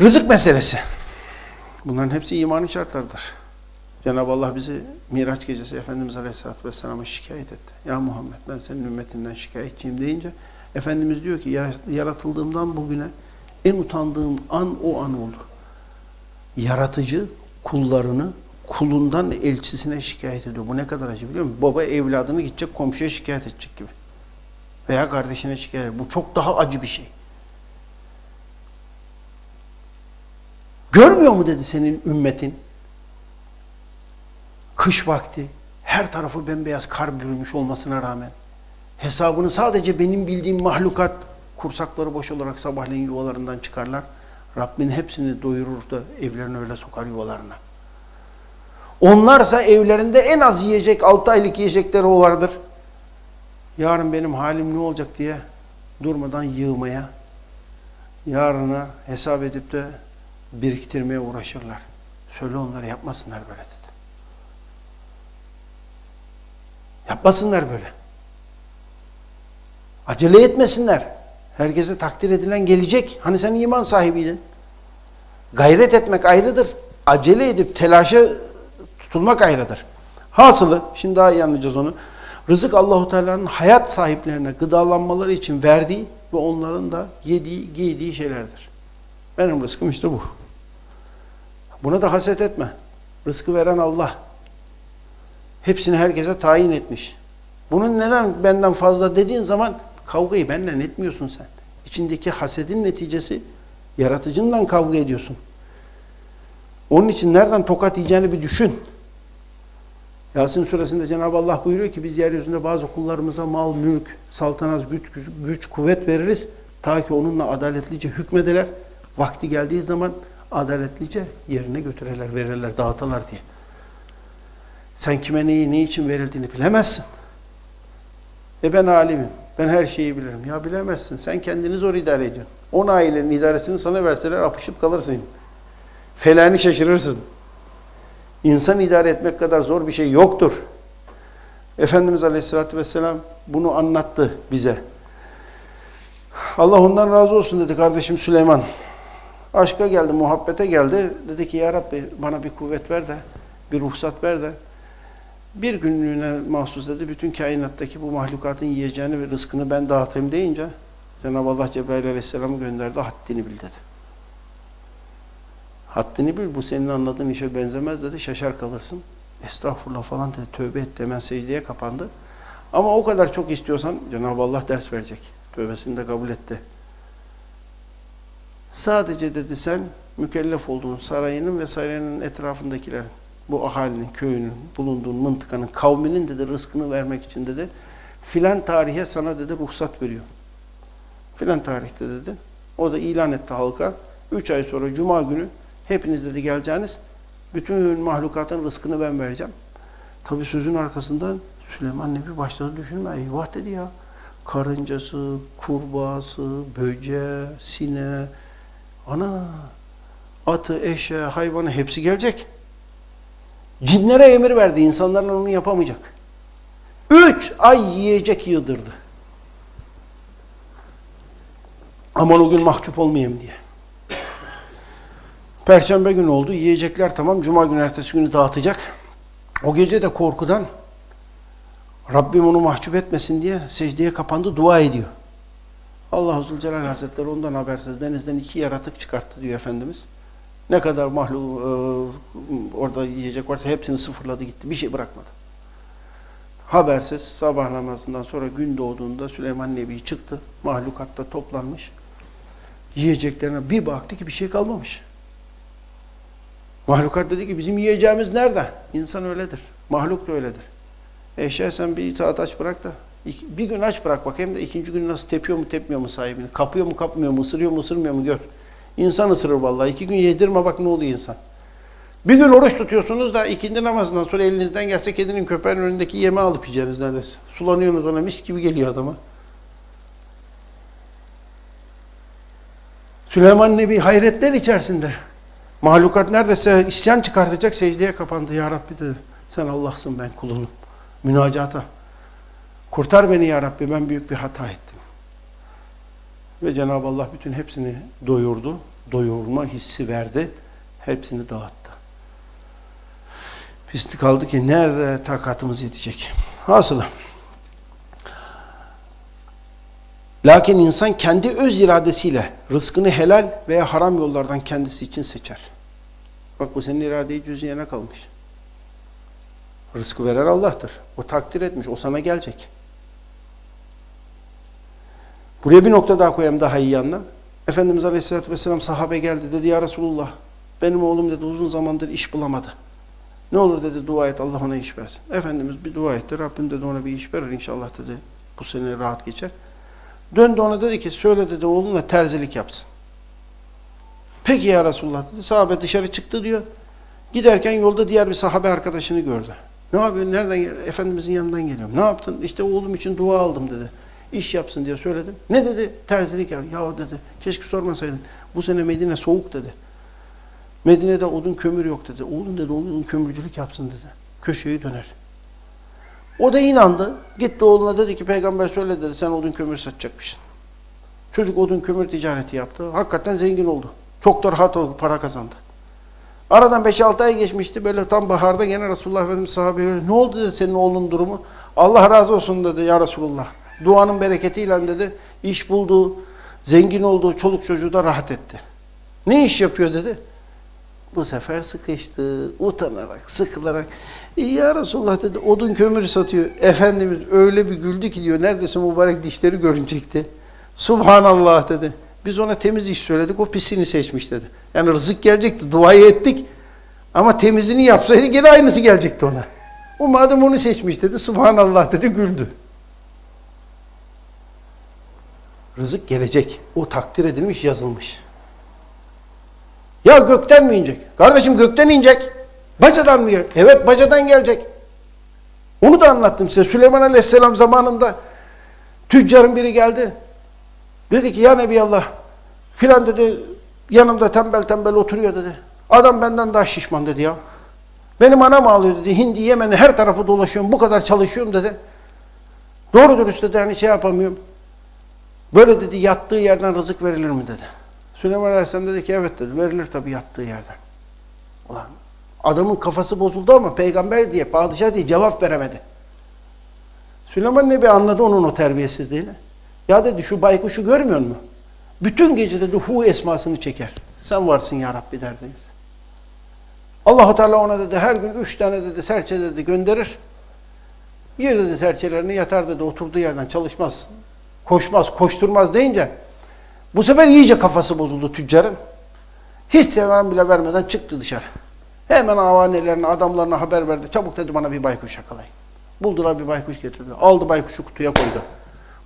Rızık meselesi. Bunların hepsi imanı şartlardır. Cenab-ı Allah bizi Miraç gecesi Efendimiz Aleyhisselatü Vesselam'a şikayet etti. Ya Muhammed ben senin ümmetinden şikayetçiyim deyince Efendimiz diyor ki yaratıldığımdan bugüne en utandığım an o an oldu. Yaratıcı kullarını kulundan elçisine şikayet ediyor. Bu ne kadar acı biliyor musun? Baba evladını gidecek komşuya şikayet edecek gibi. Veya kardeşine şikayet Bu çok daha acı bir şey. Görmüyor mu dedi senin ümmetin? Kış vakti her tarafı bembeyaz kar bürümüş olmasına rağmen hesabını sadece benim bildiğim mahlukat kursakları boş olarak sabahleyin yuvalarından çıkarlar. Rabbin hepsini doyurur da evlerine öyle sokar yuvalarına. Onlarsa evlerinde en az yiyecek, 6 aylık yiyecekleri o vardır. Yarın benim halim ne olacak diye durmadan yığmaya, yarına hesap edip de biriktirmeye uğraşırlar. Söyle onlara yapmasınlar böyle dedi. Yapmasınlar böyle. Acele etmesinler. Herkese takdir edilen gelecek. Hani sen iman sahibiydin. Gayret etmek ayrıdır. Acele edip telaşa tutulmak ayrıdır. Hasılı, şimdi daha iyi anlayacağız onu. Rızık Allahu Teala'nın hayat sahiplerine gıdalanmaları için verdiği ve onların da yediği, giydiği şeylerdir. Benim rızkım işte bu. Buna da haset etme. Rızkı veren Allah. Hepsini herkese tayin etmiş. Bunun neden benden fazla dediğin zaman kavgayı benden etmiyorsun sen. İçindeki hasedin neticesi yaratıcından kavga ediyorsun. Onun için nereden tokat yiyeceğini bir düşün. Yasin suresinde Cenab-ı Allah buyuruyor ki biz yeryüzünde bazı kullarımıza mal, mülk, saltanat, güç, güç, güç, kuvvet veririz. Ta ki onunla adaletlice hükmedeler. Vakti geldiği zaman adaletlice yerine götürürler, verirler, dağıtırlar diye. Sen kime neyi, ne için verildiğini bilemezsin. E ben alimim, ben her şeyi bilirim. Ya bilemezsin, sen kendini zor idare ediyorsun. On ailenin idaresini sana verseler apışıp kalırsın. Felani şaşırırsın. İnsan idare etmek kadar zor bir şey yoktur. Efendimiz Aleyhisselatü Vesselam bunu anlattı bize. Allah ondan razı olsun dedi kardeşim Süleyman. Aşka geldi, muhabbete geldi. Dedi ki ya Rabbi bana bir kuvvet ver de, bir ruhsat ver de. Bir günlüğüne mahsus dedi, bütün kainattaki bu mahlukatın yiyeceğini ve rızkını ben dağıtayım deyince Cenab-ı Allah Cebrail Aleyhisselam'ı gönderdi, haddini bil dedi. Haddini bil, bu senin anladığın işe benzemez dedi, şaşar kalırsın. Estağfurullah falan dedi, tövbe etti, hemen secdeye kapandı. Ama o kadar çok istiyorsan Cenab-ı Allah ders verecek. Tövbesini de kabul etti. Sadece dedi sen mükellef olduğun sarayının ve sarayının etrafındakilerin, bu ahalinin, köyünün, bulunduğun mıntıkanın, kavminin dedi rızkını vermek için dedi, filan tarihe sana dedi ruhsat veriyor. Filan tarihte dedi. O da ilan etti halka. Üç ay sonra cuma günü hepiniz dedi geleceğiniz bütün mahlukatın rızkını ben vereceğim. Tabi sözün arkasından Süleyman Nebi başladı düşünme. Eyvah dedi ya. Karıncası, kurbağası, böce, sine, ana, atı, eşe, hayvanı hepsi gelecek. Cinlere emir verdi. insanlarla onu yapamayacak. Üç ay yiyecek yığdırdı. Aman o gün mahcup olmayayım diye. Perşembe günü oldu. Yiyecekler tamam. Cuma günü ertesi günü dağıtacak. O gece de korkudan Rabbim onu mahcup etmesin diye secdeye kapandı, dua ediyor. Allah Zülcelal Hazretleri ondan habersiz denizden iki yaratık çıkarttı diyor Efendimiz. Ne kadar mahluk e, orada yiyecek varsa hepsini sıfırladı gitti. Bir şey bırakmadı. Habersiz sabah namazından sonra gün doğduğunda Süleyman Nebi çıktı. Mahlukatta toplanmış. Yiyeceklerine bir baktı ki bir şey kalmamış. Mahlukat dedi ki bizim yiyeceğimiz nerede? İnsan öyledir. Mahluk da öyledir. Eşya sen bir saat aç bırak da bir gün aç bırak bakayım da ikinci gün nasıl tepiyor mu tepmiyor mu sahibini? Kapıyor mu kapmıyor mu? Isırıyor mu ısırmıyor mu gör. İnsan ısırır vallahi. İki gün yedirme bak ne oluyor insan. Bir gün oruç tutuyorsunuz da ikindi namazından sonra elinizden gelse kedinin köpeğin önündeki yeme alıp yiyeceğiniz neredeyse. Sulanıyorsunuz ona mis gibi geliyor adama. Süleyman Nebi hayretler içerisinde. Mahlukat neredeyse isyan çıkartacak secdeye kapandı. Ya Rabbi dedi. Sen Allah'sın ben kulunum. Münacata. Kurtar beni ya Rabbi ben büyük bir hata ettim. Ve Cenab-ı Allah bütün hepsini doyurdu. Doyurma hissi verdi. Hepsini dağıttı. Biz kaldı ki nerede takatımız yetecek? Hasılı. Lakin insan kendi öz iradesiyle rızkını helal veya haram yollardan kendisi için seçer. Bak bu senin iradeyi cüziyene kalmış. Rızkı veren Allah'tır. O takdir etmiş. O sana gelecek. Buraya bir nokta daha koyayım daha iyi yanına. Efendimiz Aleyhisselatü Vesselam sahabe geldi. Dedi ya Resulullah benim oğlum dedi uzun zamandır iş bulamadı. Ne olur dedi dua et Allah ona iş versin. Efendimiz bir dua etti. Rabbim dedi ona bir iş verir inşallah dedi. Bu sene rahat geçer. Döndü ona dedi ki söyle dedi oğlunla terzilik yapsın. Peki ya Resulullah dedi. Sahabe dışarı çıktı diyor. Giderken yolda diğer bir sahabe arkadaşını gördü. Ne yapıyorsun? Nereden gel? Efendimizin yanından geliyorum. Ne yaptın? İşte oğlum için dua aldım dedi. İş yapsın diye söyledim. Ne dedi? Terzilik yap. Ya dedi. Keşke sormasaydın. Bu sene Medine soğuk dedi. Medine'de odun kömür yok dedi. Oğlum dedi odun kömürcülük yapsın dedi. Köşeyi döner. O da inandı. Gitti oğluna dedi ki peygamber söyle dedi sen odun kömür satacakmışsın. Çocuk odun kömür ticareti yaptı. Hakikaten zengin oldu. Çok da rahat oldu, para kazandı. Aradan 5-6 ay geçmişti. Böyle tam baharda gene Resulullah Efendimiz sahabeye ne oldu dedi senin oğlunun durumu? Allah razı olsun dedi ya Resulullah. Duanın bereketiyle dedi iş buldu, zengin oldu, çoluk çocuğu da rahat etti. Ne iş yapıyor dedi. Bu sefer sıkıştı, utanarak, sıkılarak. Ya Resulullah dedi, odun kömür satıyor. Efendimiz öyle bir güldü ki diyor, neredeyse mübarek dişleri görünecekti. Subhanallah dedi. Biz ona temiz iş söyledik, o pisini seçmiş dedi. Yani rızık gelecekti, duayı ettik. Ama temizini yapsaydı gene aynısı gelecekti ona. O madem onu seçmiş dedi, Subhanallah dedi, güldü. Rızık gelecek. O takdir edilmiş, yazılmış. Ya gökten mi inecek? Kardeşim gökten inecek. Bacadan mı gelecek? Evet bacadan gelecek. Onu da anlattım size. Süleyman Aleyhisselam zamanında tüccarın biri geldi. Dedi ki ya Nebiyallah filan dedi yanımda tembel tembel oturuyor dedi. Adam benden daha şişman dedi ya. Benim anam ağlıyor dedi. Hindi Yemen'i her tarafı dolaşıyorum. Bu kadar çalışıyorum dedi. Doğru dürüst dedi hani şey yapamıyorum. Böyle dedi yattığı yerden rızık verilir mi dedi. Süleyman Aleyhisselam dedi ki evet dedi. Verilir tabii yattığı yerden. Ulan adamın kafası bozuldu ama peygamber diye, padişah diye cevap veremedi. Süleyman Nebi anladı onun o terbiyesizliğini. Ya dedi şu baykuşu görmüyor musun? Bütün gece dedi hu esmasını çeker. Sen varsın ya Rabbi derdi. Allahu Teala ona dedi her gün üç tane dedi serçe dedi gönderir. Bir dedi serçelerini yatar dedi oturduğu yerden çalışmaz. Koşmaz, koşturmaz deyince bu sefer iyice kafası bozuldu tüccarın. Hiç seven bile vermeden çıktı dışarı. Hemen avanelerine, adamlarına haber verdi. Çabuk dedi bana bir baykuş yakalayın. Buldular bir baykuş getirdi. Aldı baykuşu kutuya koydu.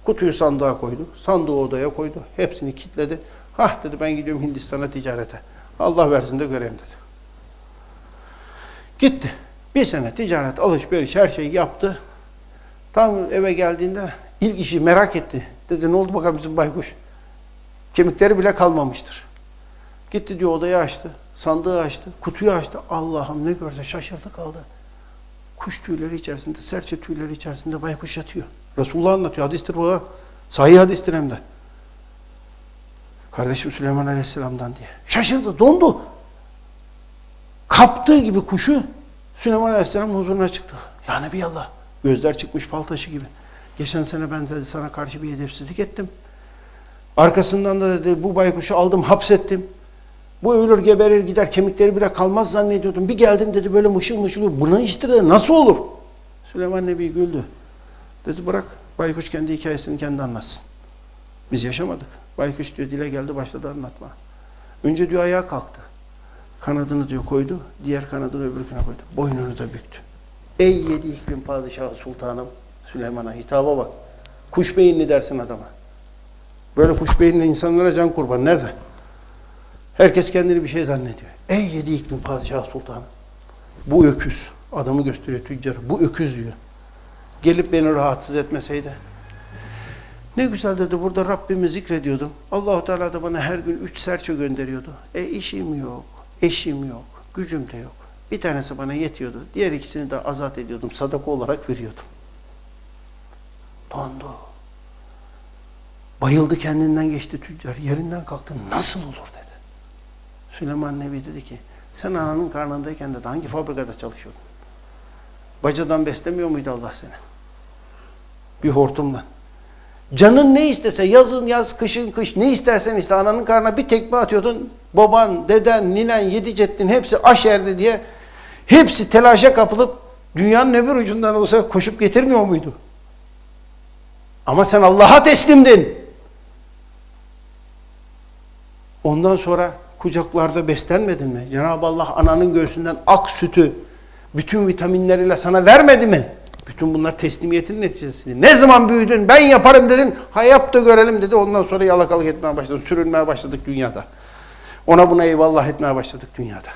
Kutuyu sandığa koydu. Sandığı odaya koydu. Hepsini kilitledi. Hah dedi ben gidiyorum Hindistan'a ticarete. Allah versin de göreyim dedi. Gitti. Bir sene ticaret, alışveriş her şeyi yaptı. Tam eve geldiğinde ilk işi merak etti. Dedi ne oldu bakalım bizim baykuş? Kemikleri bile kalmamıştır. Gitti diyor odayı açtı. Sandığı açtı. Kutuyu açtı. Allah'ım ne görse şaşırdı kaldı. Kuş tüyleri içerisinde, serçe tüyleri içerisinde baykuş yatıyor. Resulullah anlatıyor. Hadistir bu. Sahih hadistir hem de. Kardeşim Süleyman Aleyhisselam'dan diye. Şaşırdı, dondu. Kaptığı gibi kuşu Süleyman Aleyhisselam huzuruna çıktı. Ya Nebiyallah. Gözler çıkmış bal taşı gibi. Geçen sene ben dedi sana karşı bir edepsizlik ettim. Arkasından da dedi bu baykuşu aldım hapsettim. Bu ölür geberir gider kemikleri bile kalmaz zannediyordum. Bir geldim dedi böyle mışıl mışıl. Buna işte de nasıl olur? Süleyman Nebi güldü. Dedi bırak baykuş kendi hikayesini kendi anlatsın. Biz yaşamadık. Baykuş diyor dile geldi başladı anlatma. Önce diyor ayağa kalktı. Kanadını diyor koydu. Diğer kanadını öbürküne koydu. Boynunu da büktü. Ey yedi iklim padişahı sultanım Süleyman'a hitaba bak. Kuş beyinli dersin adama. Böyle kuş beyinli insanlara can kurban. Nerede? Herkes kendini bir şey zannediyor. Ey yedi iklim padişahı sultanım. Bu öküz. Adamı gösteriyor tüccarı. Bu öküz diyor. Gelip beni rahatsız etmeseydi. Ne güzel dedi burada Rabbimi zikrediyordum. Allahu Teala da bana her gün üç serçe gönderiyordu. E işim yok, eşim yok, gücüm de yok. Bir tanesi bana yetiyordu. Diğer ikisini de azat ediyordum. Sadaka olarak veriyordum. Dondu. Bayıldı kendinden geçti tüccar. Yerinden kalktı. Nasıl olur dedi. Süleyman Nebi dedi ki sen ananın karnındayken de hangi fabrikada çalışıyordun? Bacadan beslemiyor muydu Allah seni? Bir hortumdan. Canın ne istese yazın yaz kışın kış ne istersen iste ananın karnına bir tekme atıyordun. Baban, deden, ninen, yedi ceddin hepsi aşerdi diye hepsi telaşa kapılıp dünyanın öbür ucundan olsa koşup getirmiyor muydu? Ama sen Allah'a teslimdin. Ondan sonra kucaklarda beslenmedin mi? Cenab-ı Allah ananın göğsünden ak sütü bütün vitaminleriyle sana vermedi mi? Bütün bunlar teslimiyetin neticesi. Ne zaman büyüdün ben yaparım dedin. Ha yap da görelim dedi. Ondan sonra yalakalık etmeye başladın. Sürünmeye başladık dünyada. Ona buna eyvallah etmeye başladık dünyada.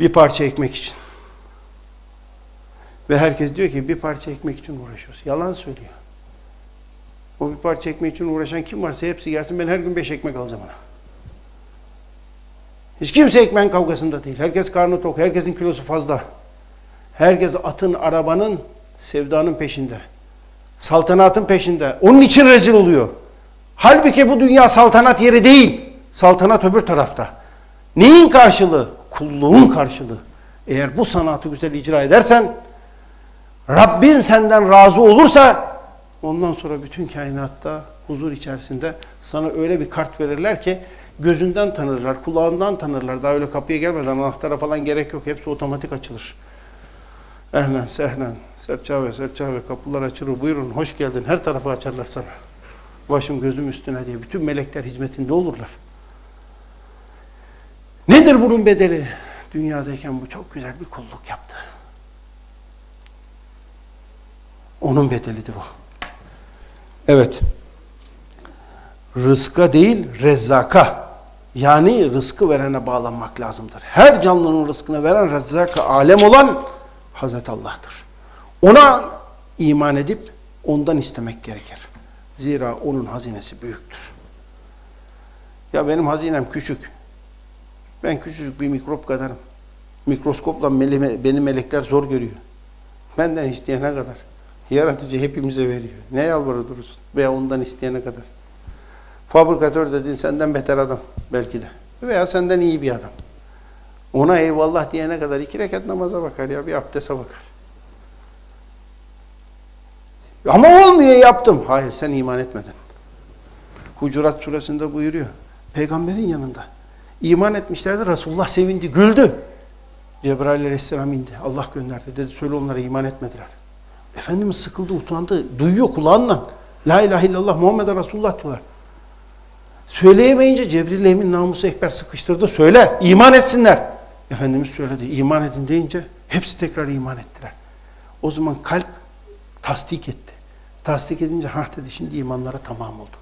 Bir parça ekmek için. Ve herkes diyor ki bir parça ekmek için uğraşıyoruz. Yalan söylüyor. O bir parça ekmek için uğraşan kim varsa hepsi gelsin ben her gün beş ekmek alacağım ona. Hiç kimse ekmeğin kavgasında değil. Herkes karnı tok, herkesin kilosu fazla. Herkes atın, arabanın, sevdanın peşinde. Saltanatın peşinde. Onun için rezil oluyor. Halbuki bu dünya saltanat yeri değil. Saltanat öbür tarafta. Neyin karşılığı? Kulluğun karşılığı. Eğer bu sanatı güzel icra edersen, Rabbin senden razı olursa, ondan sonra bütün kainatta huzur içerisinde sana öyle bir kart verirler ki, gözünden tanırlar, kulağından tanırlar. Daha öyle kapıya gelmeden anahtara falan gerek yok. Hepsi otomatik açılır. Ehlen sehlen, serçave serçave kapılar açılır. Buyurun hoş geldin. Her tarafı açarlar sana. Başım gözüm üstüne diye. Bütün melekler hizmetinde olurlar. Nedir bunun bedeli? Dünyadayken bu çok güzel bir kulluk yaptı. Onun bedelidir o. Evet. Rızka değil, rezzaka. Yani rızkı verene bağlanmak lazımdır. Her canlının rızkını veren rezzaka alem olan Hazreti Allah'tır. Ona iman edip ondan istemek gerekir. Zira onun hazinesi büyüktür. Ya benim hazinem küçük. Ben küçücük bir mikrop kadarım. Mikroskopla beni melekler zor görüyor. Benden isteyene kadar. Yaratıcı hepimize veriyor. Ne yalvarır durursun? Veya ondan isteyene kadar. Fabrikatör dediğin senden beter adam belki de. Veya senden iyi bir adam. Ona eyvallah diyene kadar iki rekat namaza bakar ya, bir abdeste bakar. Ama olmuyor yaptım. Hayır sen iman etmedin. Hucurat suresinde buyuruyor. Peygamberin yanında. İman etmişlerdi. Resulullah sevindi, güldü. Cebrail aleyhisselam indi. Allah gönderdi. Dedi söyle onlara iman etmediler. Efendimiz sıkıldı, utandı. Duyuyor kulağından. La ilahe illallah Muhammed Resulullah diyorlar. Söyleyemeyince Cebrail Emin namusu ekber sıkıştırdı. Söyle, iman etsinler. Efendimiz söyledi, iman edin deyince hepsi tekrar iman ettiler. O zaman kalp tasdik etti. Tasdik edince ha dedi şimdi imanlara tamam oldu.